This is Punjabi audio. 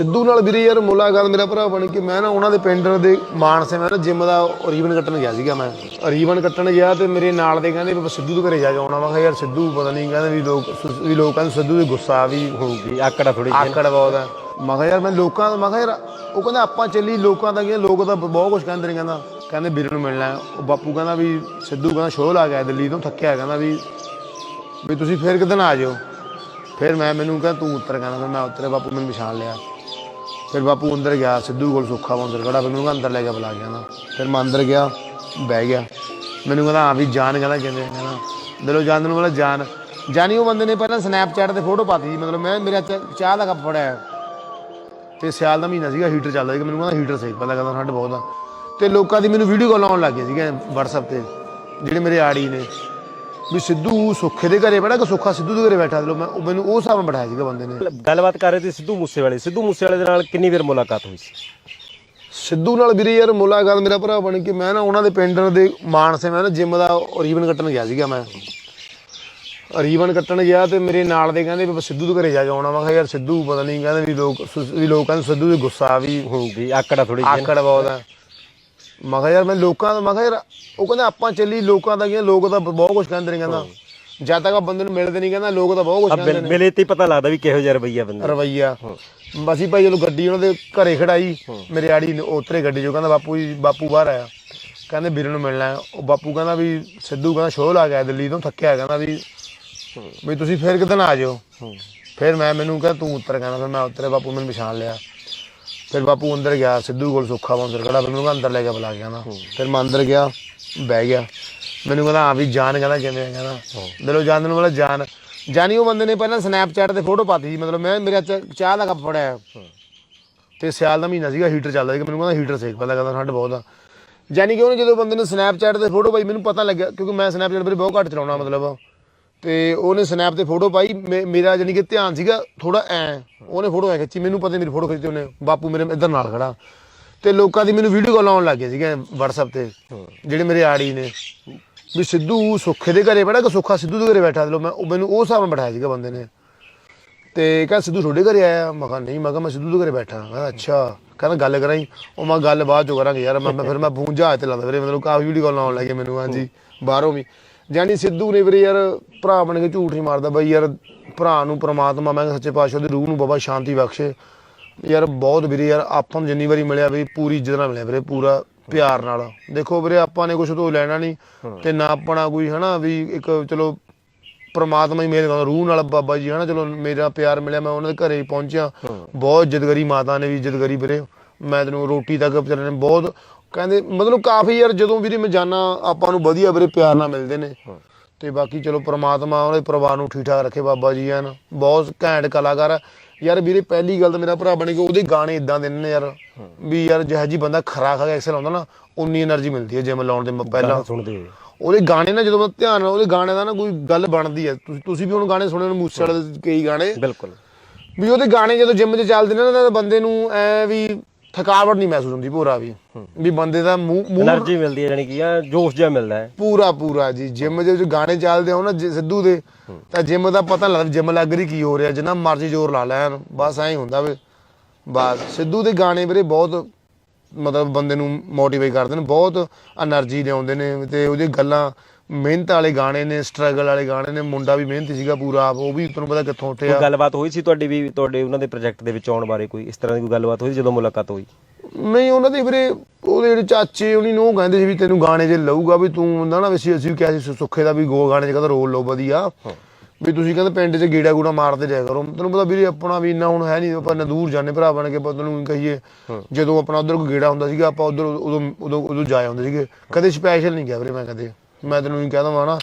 ਸਿੱਧੂ ਨਾਲ ਵੀਰੇ ਯਾਰ ਮੁਲਾਕਾਤ ਮੇਰਾ ਭਰਾ ਬਣ ਕੇ ਮੈਂ ਨਾ ਉਹਨਾਂ ਦੇ ਪਿੰਡ ਦੇ ਮਾਨਸੇ ਮੈਂ ਨਾ ਜਿਮ ਦਾ ਰੀਬਨ ਕੱਟਣ ਗਿਆ ਸੀਗਾ ਮੈਂ। ਰੀਬਨ ਕੱਟਣ ਗਿਆ ਤੇ ਮੇਰੇ ਨਾਲ ਦੇ ਕਹਿੰਦੇ ਵੀ ਸਿੱਧੂ ਦੇ ਘਰੇ ਜਾ ਕੇ ਆਉਣਾ। ਮੈਂ ਕਿਹਾ ਯਾਰ ਸਿੱਧੂ ਪਤਾ ਨਹੀਂ ਕਹਿੰਦੇ ਵੀ ਲੋਕ ਵੀ ਲੋਕ ਕਹਿੰਦੇ ਸਿੱਧੂ ਦੇ ਗੁੱਸਾ ਵੀ ਹੋਊਗੀ। ਆਕੜਾ ਥੋੜੀ ਆਕੜ ਬਹੁਤ ਹੈ ਮੈਂ ਕਿਹਾ ਯਾਰ ਮੈਂ ਲੋਕਾਂ ਮੈਂ ਕਿਹਾ ਯਾਰ ਉਹ ਕਹਿੰਦਾ ਆਪਾਂ ਚੱਲੀ ਲੋਕਾਂ ਦਾ ਕੀ ਲੋਕ ਤਾਂ ਬਹੁਤ ਕੁਝ ਕਹਿੰਦੇ ਨੇ ਕਹਿੰਦਾ। ਕਹਿੰਦੇ ਵੀਰੇ ਨੂੰ ਮਿਲਣਾ। ਉਹ ਬਾਪੂ ਕਹਿੰਦਾ ਵੀ ਸਿੱਧੂ ਕਹਿੰਦਾ ਸ਼ੋਅ ਲਾ ਗਿਆ ਦਿੱਲੀ ਤੋਂ ਥੱਕਿਆ ਕਹਿੰਦਾ ਵੀ ਵੀ ਤੁਸੀਂ ਫੇਰ ਕਿਦਨ ਆ ਜਾਓ? ਫਿਰ ਮੈਂ ਮੈਨੂੰ ਕਹਿੰਦਾ ਤੂੰ ਉੱਤਰ ਕਹਿੰਦਾ ਮੈਂ ਉੱਤਰੇ ਬਾਪੂ ਮੈਨੂੰ ਪਛਾਣ ਲਿਆ। ਫਿਰ ਬਾਪੂ ਅੰਦਰ ਗਿਆ, ਸਿੱਧੂ ਕੋਲ ਸੁੱਖਾ ਵਾ ਖੜਾ ਮੈਨੂੰ ਕਹਿੰਦਾ ਅੰਦਰ ਲੈ ਕੇ ਬੁਲਾ ਗਿਆ ਨਾ ਫਿਰ ਮੈਂ ਅੰਦਰ ਗਿਆ, ਬਹਿ ਗਿਆ। ਮੈਨੂੰ ਕਹਿੰਦਾ, ਹਾਂ ਵੀ ਜਾਨ ਕਹਿੰਦਾ ਕਿਵੇਂ ਆ? ਕਹਿੰਦਾ ਦਿਲੋਂ ਜਾਨ ਨੂੰ ਮਤਲਬ ਜਾਨ ਜਾਨੀ ਉਹ ਬੰਦੇ ਨੇ ਪਹਿਲਾਂ ਸਨੈਪਚੈਟ ਤੇ ਫੋਟੋ ਪਾਤੀ ਸੀ, ਮਤਲਬ ਮੈਂ, ਮੇਰਾ ਚਾਹ ਦਾ ਕੱਪ ਫੜਿਆ। ਤੇ ਸਿਆਲ ਦਾ ਮਹੀਨਾ ਸੀਗਾ ਹੀਟਰ ਚੱਲਦਾ ਸੀ ਮੈਨੂੰ ਕਹਿੰਦਾ ਹੀਟਰ ਸਹੀ, ਪਤਾ ਕਹਿੰਦਾ ਠੰਡ ਬਹੁਤ ਆ। ਤੇ ਲੋਕਾਂ ਦੀ ਮੈਨੂੰ ਵੀਡੀਓ ਕਾਲ ਆਉਣ ਲੱਗ ਗਈ ਸੀਗੇ WhatsApp ਤੇ, ਜਿਹੜੇ ਮੇਰੇ ਆੜੀ ਨੇ। ਵੀ ਸਿੱਧੂ ਸੁੱਖੇ ਦੇ ਘਰੇ ਬੈਠਾ ਕਿ ਸੁੱਖਾ ਸਿੱਧੂ ਦੇ ਘਰੇ ਬੈਠਾ ਲੋ ਮੈਂ ਉਹ ਮੈਨੂੰ ਉਹ ਹਿਸਾਬ ਨਾਲ ਬਿਠਾਇਆ ਸੀਗਾ ਬੰਦੇ ਨੇ। ਗੱਲਬਾਤ ਕਰ ਰਹੇ ਸੀ ਸਿੱਧੂ ਮੂਸੇਵਾਲੇ। ਸਿੱਧੂ ਮੂਸੇਵਾਲੇ ਦੇ ਨਾਲ ਕਿੰਨੀ ਵਾਰ ਮੁਲਾਕਾਤ ਹੋਈ ਸੀ? ਸਿੱਧੂ ਨਾਲ ਵੀਰੇ ਯਾਰ ਮੁਲਾਕਾਤ ਮੇਰਾ ਭਰਾ ਬਣ ਕੇ ਮੈਂ ਨਾ ਉਹਨਾਂ ਦੇ ਪਿੰਡ ਦੇ ਮਾਨਸੇ ਮੈਂ ਨਾ ਜਿਮ ਦਾ ਰੀਬਨ ਕੱਟਣ ਗਿਆ ਸੀਗਾ ਮੈਂ। ਰੀਬਨ ਕੱਟਣ ਗਿਆ ਤੇ ਮੇਰੇ ਨਾਲ ਦੇ ਕਹਿੰਦੇ ਵੀ ਸਿੱਧੂ ਦੇ ਘਰੇ ਜਾ ਕੇ ਆਉਣਾ। ਮੈਂ ਕਿਹਾ ਯਾਰ ਸਿੱਧੂ ਪਤਾ ਨਹੀਂ ਕਹਿੰਦੇ ਵੀ ਲੋਕ ਵੀ ਲੋਕ ਕਹਿੰਦੇ ਸਿੱਧੂ ਦੇ ਗੁੱਸਾ ਵੀ ਹੋਊਗੀ। ਆਕੜਾ ਥੋੜੀ ਆਕੜ ਬਹੁਤ ਹੈ ਮੈਂ ਕਿਹਾ ਯਾਰ ਮੈਂ ਲੋਕਾਂ ਦਾ ਮੈਂ ਕਿਹਾ ਯਾਰ ਉਹ ਕਹਿੰਦਾ ਆਪਾਂ ਚੱਲੀ ਲੋਕਾਂ ਦਾ ਕੀ ਲੋਕ ਤਾਂ ਬਹੁਤ ਕੁਝ ਕਹਿੰਦੇ ਨੇ ਕਹਿੰਦਾ। ਜਦ ਤੱਕ ਬੰਦੇ ਨੂੰ ਮਿਲਦੇ ਨਹੀਂ ਕਹਿੰਦਾ ਲੋਕ ਤਾਂ ਬਹੁਤ ਕੁਝ ਕਹਿੰਦੇ ਨੇ। ਮਿਲੇ ਤੇ ਪਤਾ ਲੱਗਦਾ ਵੀ ਕਿਹੋ ਜਿਹਾ ਰਵਈਆ ਬੰਦੇ। ਦਾ। ਰਵਈਆ ਅਸੀਂ ਭਾਈ ਜਦੋਂ ਗੱਡੀ ਉਹਨਾਂ ਦੇ ਘਰੇ ਖੜਾਈ ਮੇਰੇ ਆੜੀ ਨੇ ਉਤਰੇ ਗੱਡੀ ਚੋਂ ਕਹਿੰਦਾ ਬਾਪੂ ਜੀ ਬਾਪੂ ਬਾਹਰ ਆਇਆ। ਕਹਿੰਦੇ ਵੀਰੇ ਨੂੰ ਮਿਲਣਾ। ਉਹ ਬਾਪੂ ਕਹਿੰਦਾ ਵੀ ਸਿੱਧੂ ਕਹਿੰਦਾ ਸ਼ੋਅ ਲਾ ਗਿਆ ਦਿੱਲੀ ਤੋਂ ਥੱਕਿਆ ਕਹਿੰਦਾ ਵੀ ਵੀ ਤੁਸੀਂ ਫੇਰ ਕਿਦਨ ਆ ਜਾਓ ਫਿਰ ਮੈਂ ਮੈਨੂੰ ਕਹਿੰਦਾ ਤੂੰ ਉੱਤਰ ਕਹਿੰਦਾ ਫਿਰ ਮੈਂ ਉਤਰੇ ਬਾਪੂ ਮੈਨੂੰ ਪਛਾਣ ਲਿਆ। ਫਿਰ ਬਾਪੂ ਅੰਦਰ ਗਿਆ ਸਿੱਧੂ ਕੋਲ ਸੁੱਖਾ ਵਾ ਅੰਦਰ ਖੜਾ ਫਿਰ ਮੈਨੂੰ ਕਹਿੰਦਾ ਅੰਦਰ ਲੈ ਕੇ ਬੁਲਾ ਗਿਆ ਨਾ ਫਿਰ ਮੈਂ ਅੰਦਰ ਗਿਆ ਬਹਿ ਗਿਆ। ਮੈਨੂੰ ਕਹਿੰਦਾ ਹਾਂ ਵੀ ਜਾਨ ਕਹਿੰਦਾ ਕਿਵੇਂ ਆ? ਕਹਿੰਦਾ। ਦਿਲੋਂ ਜਾਨ ਨੂੰ ਮਤਲਬ ਜਾਨ ਜਾਨੀ ਉਹ ਬੰਦੇ ਨੇ ਪਹਿਲਾਂ ਸਨੈਪਚੈਟ ਤੇ ਫੋਟੋ ਪਾਤੀ ਸੀ ਮਤਲਬ ਮੈਂ ਮੇਰਾ ਚਾਹ ਦਾ ਕੱਪ ਫੜਿਆ। ਤੇ ਸਿਆਲ ਦਾ ਮਹੀਨਾ ਸੀਗਾ ਹੀਟਰ ਚੱਲਦਾ ਸੀ ਮੈਨੂੰ ਕਹਿੰਦਾ ਹੀਟਰ ਸੇਕ ਪਤਾ ਕਹਿੰਦਾ ਠੰਡ ਬਹੁਤ ਆ। ਜਾਨੀ ਕਿ ਉਹਨੇ ਜਦੋਂ ਬੰਦੇ ਨੇ ਸਨੈਪਚੈਟ ਤੇ ਫੋਟੋ ਪਾਈ ਮੈਨੂੰ ਪਤਾ ਲੱਗਿਆ ਕਿਉਂਕਿ ਮੈਂ ਸਨੈਪਚੈਟ ਵੀਰੇ ਬਹੁਤ ਘੱਟ ਚਲਾਉਣਾ ਮਤਲਬ। ਤੇ ਉਹਨੇ ਸਨੈਪ ਤੇ ਫੋਟੋ ਪਾਈ। ਮੇ- ਮੇਰਾ ਜਾਨੀ ਕਿ ਧਿਆਨ ਸੀਗਾ ਥੋੜਾ ਐ। ਉਹਨੇ ਫੋਟੋ ਐ ਖਿੱਚੀ। ਮੈਨੂੰ ਪਤਾ ਮੇਰੀ ਫੋਟੋ ਖਿੱਚੀ ਉਹਨੇ। ਬਾਪੂ ਮੇਰੇ ਇੱਧਰ ਨਾਲ ਖੜਾ। ਤੇ ਲੋਕਾਂ ਦੀ ਮੈਨੂੰ ਵੀਡੀਓ ਕਾਲ ਆਉਣ ਲੱਗ ਗਈ ਸੀਗੇ WhatsApp ਤੇ। ਜਿਹੜੇ ਮੇਰੇ ਆੜੀ ਨੇ। ਵੀ ਸਿੱਧੂ ਸੁੱਖੇ ਦੇ ਘਰੇ ਬੈਠਾ ਕਿ ਸੁੱਖਾ ਸਿੱਧੂ ਦੇ ਘਰੇ ਬੈਠਾ। ਲੋ ਮੈਂ ਉਹ ਮੈਨੂੰ ਉਹ ਹਿਸਾਬ ਨਾਲ ਬਿਠਾਇਆ ਸੀਗਾ ਬੰਦੇ ਨੇ। ਤੇ ਕਹਿੰਦਾ ਸਿੱਧੂ ਤੁਹਾਡੇ ਘਰੇ ਆਇਆ? ਮੈਂ ਕਿਹਾ ਨਹੀਂ ਮੈਂ ਕਿਹਾ ਮੈਂ ਸਿੱਧੂ ਦੇ ਘਰੇ ਬੈਠਾ। ਮੈਂ ਕਿਹਾ ਅੱਛਾ। ਕਹਿੰਦਾ ਗੱਲ ਕਰਾਈ। ਉਹ ਮੈਂ ਗੱਲ ਬਾਅਦ ਚ ਕਰਾਂਗੇ ਯਾਰ। ਮੈਂ ਮੈਂ- ਫਿਰ ਮੈਂ ਫੋਨ ਜਹਾਜ਼ ਤੇ ਲਾਉਂਦਾ। ਵੀਰੇ ਮਤਲਬ ਕਾਫੀ ਵੀਡੀਓ ਕਾਲ ਆਉਣ ਲੱਗੇ ਮੈਨੂੰ। ਹਾਂਜੀ। ਬਾਹਰੋਂ ਵੀ। ਜਾਨੀ ਸਿੱਧੂ ਨੇ ਵੀਰੇ ਯਾਰ ਭਰਾ ਬਣ ਕੇ ਝੂਠ ਨਹੀਂ ਮਾਰਦਾ ਬਈ ਯਾਰ ਭਰਾ ਨੂੰ ਪ੍ਰਮਾਤਮਾ ਮੈਂ ਸੱਚੇ ਪਾਤਸ਼ਾਹ ਦੀ ਰੂਹ ਨੂੰ ਬਾਬਾ ਸ਼ਾਂਤੀ ਬਖਸ਼ੇ। ਯਾਰ ਬਹੁਤ ਵੀਰੇ ਯਾਰ ਆਪਾਂ ਨੂੰ ਜਿੰਨੀ ਵਾਰੀ ਮਿਲਿਆ ਵੀ ਪੂਰੀ ਇੱਜ਼ਤ ਨਾਲ ਮਿਲਿਆ ਵੀਰੇ ਪੂਰਾ ਪਿਆਰ ਨਾਲ। ਦੇਖੋ ਵੀਰੇ ਆਪਾਂ ਨੇ ਕੁਝ ਤੋਂ ਲੈਣਾ ਨਹੀਂ ਤੇ ਨਾ ਆਪਣਾ ਕੋਈ ਹਨਾ ਵੀ ਇੱਕ ਚਲੋ ਪ੍ਰਮਾਤਮਾ ਹੀ ਮੇਰ ਕਰਦਾ ਰੂਹ ਨਾਲ ਬਾਬਾ ਜੀ ਹਨਾ ਚਲੋ ਮੇਰਾ ਪਿਆਰ ਮਿਲਿਆ ਮੈਂ ਉਹਨਾਂ ਦੇ ਘਰੇ ਪਹੁੰਚਿਆ। ਬਹੁਤ ਇੱਜ਼ਤ ਕਰੀ ਮਾਤਾ ਨੇ ਵੀ ਇੱਜ਼ਤ ਕਰੀ ਵੀਰੇ। ਮੈਂ ਤੈਨੂੰ ਰੋਟੀ ਤੱਕ ਵਿਚਾਰੇ ਨੇ ਬਹੁਤ ਕਹਿੰਦੇ ਮਤਲਬ ਕਾਫੀ ਯਾਰ ਜਦੋਂ ਵੀਰੇ ਮੈਂ ਜਾਣਾ ਆਪਾਂ ਨੂੰ ਵਧੀਆ ਵੀਰੇ ਪਿਆਰ ਨਾਲ ਮਿਲਦੇ ਨੇ। ਤੇ ਬਾਕੀ ਚਲੋ ਪ੍ਰਮਾਤਮਾ ਉਹਦੇ ਪਰਿਵਾਰ ਨੂੰ ਠੀਕ ਠਾਕ ਰੱਖੇ ਬਾਬਾ ਜੀ ਹਨ। ਬਹੁਤ ਘੈਂਟ ਕਲਾਕਾਰ ਯਾਰ ਵੀਰੇ ਪਹਿਲੀ ਗੱਲ ਤਾਂ ਮੇਰਾ ਭਰਾ ਬਣ ਕੇ ਉਹਦੇ ਗਾਣੇ ਇਦਾਂ ਦੇ ਨੇ ਯਾਰ ਵੀ ਯਾਰ ਜਿਹੋ ਜੀ ਬੰਦਾ ਖਰਾ ਖਾ ਕੇ ਐਕਸਲ ਆਉਂਦਾ ਨਾ ਉਨੀ એનર્ਜੀ ਮਿਲਦੀ ਹੈ ਜਿਮ ਲਾਉਣ ਦੇ ਪਹਿਲਾਂ। ਸੁਣਦੇ ਉਹਦੇ ਗਾਣੇ ਨਾ ਜਦੋਂ ਮੈਂ ਧਿਆਨ ਨਾਲ ਉਹਦੇ ਗਾਣੇ ਦਾ ਨਾ ਕੋਈ ਗੱਲ ਬਣਦੀ ਹੈ। ਤੁਸੀਂ ਤੁਸੀਂ ਵੀ ਹੁਣ ਗਾਣੇ ਸੁਣੇ ਨੇ ਮੂਸੇ ਵਾਲੇ ਦੇ ਕਈ ਗਾਣੇ। ਬਿਲਕੁਲ। ਵੀ ਉਹਦੇ ਗਾਣੇ ਜਦੋਂ ਜਿੰਮ 'ਚ ਚੱਲਦੇ ਨੇ ਨਾ ਤਾਂ ਬੰਦੇ ਨੂੰ ਐ ਵੀ ਥਕਾਵਟ ਨਹੀਂ ਮਹਿਸੂਸ ਹੁੰਦੀ ਪੂਰਾ ਵੀ। ਵੀ ਬੰਦੇ ਦਾ ਮੂੰਹ એનર્ਜੀ ਮਿਲਦੀ ਹੈ ਯਾਨੀ ਕਿ ਆ ਜੋਸ਼ ਜਿਹਾ ਮਿਲਦਾ ਹੈ। ਪੂਰਾ ਪੂਰਾ ਜੀ। ਜਿਮ ਦੇ ਵਿੱਚ ਗਾਣੇ ਚੱਲਦੇ ਹੋ ਨਾ ਸਿੱਧੂ ਦੇ ਤਾਂ ਜਿਮ ਦਾ ਪਤਾ ਨੀ ਲੱਗਦਾ ਜਿਮ ਲੱਗ ਰਹੀ ਕੀ ਹੋ ਰਿਹਾ ਜਿੰਨਾ ਮਰਜ਼ੀ ਜ਼ੋਰ ਲਾ ਲੈਣ। ਬਸ ਐਂ ਹੁੰਦਾ ਵੀ। ਬਸ। ਸਿੱਧੂ ਦੇ ਗਾਣੇ ਵੀਰੇ ਬਹੁਤ ਮਤਲਬ ਬੰਦੇ ਨੂੰ ਮੋਟੀਵੇਟ ਕਰਦੇ ਨੇ ਬਹੁਤ એનર્ਜੀ ਲਿਆਉਂਦੇ ਨੇ ਤੇ ਉਹਦੇ ਗੱਲਾਂ ਮਿਹਨਤ ਵਾਲੇ ਗਾਣੇ ਨੇ ਸਟਰਗਲ ਵਾਲੇ ਗਾਣੇ ਨੇ ਮੁੰਡਾ ਵੀ ਮਿਹਨਤੀ ਸੀਗਾ ਪੂਰਾ ਆਪ ਉਹ ਵੀ ਤੁਹਾਨੂੰ ਪਤਾ ਕਿੱਥੋਂ ਉੱਠਿਆ। ਕੋਈ ਗੱਲਬਾਤ ਹੋਈ ਸੀ ਤੁਹਾਡੀ ਵੀ ਤੁਹਾਡੇ ਉਹਨਾਂ ਦੇ ਪ੍ਰੋਜੈਕਟ ਦੇ ਵਿੱਚ ਆਉਣ ਬਾਰੇ ਕੋਈ ਇਸ ਤਰ੍ਹਾਂ ਦੀ ਕੋਈ ਗੱਲਬਾਤ ਹੋਈ ਜਦੋਂ ਮੁਲਾਕਾਤ ਹੋਈ? ਨਹੀਂ ਉਹਨਾਂ ਦੇ ਵੀਰੇ ਉਹਦੇ ਜਿਹੜੇ ਚਾਚੇ ਉਹਨੀ ਨੂੰ ਕਹਿੰਦੇ ਸੀ ਵੀ ਤੈਨੂੰ ਗਾਣੇ ਜੇ ਲਊਗਾ ਵੀ ਤੂੰ ਹੁੰਦਾ ਨਾ ਵੀ ਅਸੀਂ ਅਸੀਂ ਕਿਹਾ ਸੀ ਸੁੱਖੇ ਦਾ ਵੀ ਗੋ ਗਾਣੇ 'ਚ ਰੋਲ ਲਓ ਵਧੀਆ। ਵੀ ਤੁਸੀਂ ਕਹਿੰਦੇ ਪਿੰਡ 'ਚ ਗੀੜਾ ਗੂੜਾ ਮਾਰਦੇ ਰਿਹਾ ਕਰੋ। ਤੈਨੂੰ ਪਤਾ ਵੀਰੇ ਆਪਣਾ ਵੀ ਇੰਨਾ ਹੁਣ ਹੈ ਨਹੀਂ ਆਪਾਂ ਨਾ ਦੂਰ ਜਾਂਦੇ ਭਰਾ ਬਣ ਕੇ ਆਪਾਂ ਤੈਨੂੰ ਕਹੀਏ ਜਦੋਂ ਆਪਣਾ ਉਧਰ ਕੋਈ ਗੀੜਾ ਹੁੰਦਾ ਸੀਗਾ ਆਪਾਂ ਉਧਰ ਉਦੋਂ ਉਦੋਂ ਉਦੋਂ ਜਾ ਆਉਂਦੇ ਸੀਗੇ। ਕਦੇ ਸਪੈਸ਼ਲ ਨਹੀਂ ਗਿਆ ਵੀਰੇ ਮੈਂ ਕਦੇ। ਮੈਂ ਤੈਨੂੰ ਹੀ ਕਹਦਾ ਵਾ ਨਾ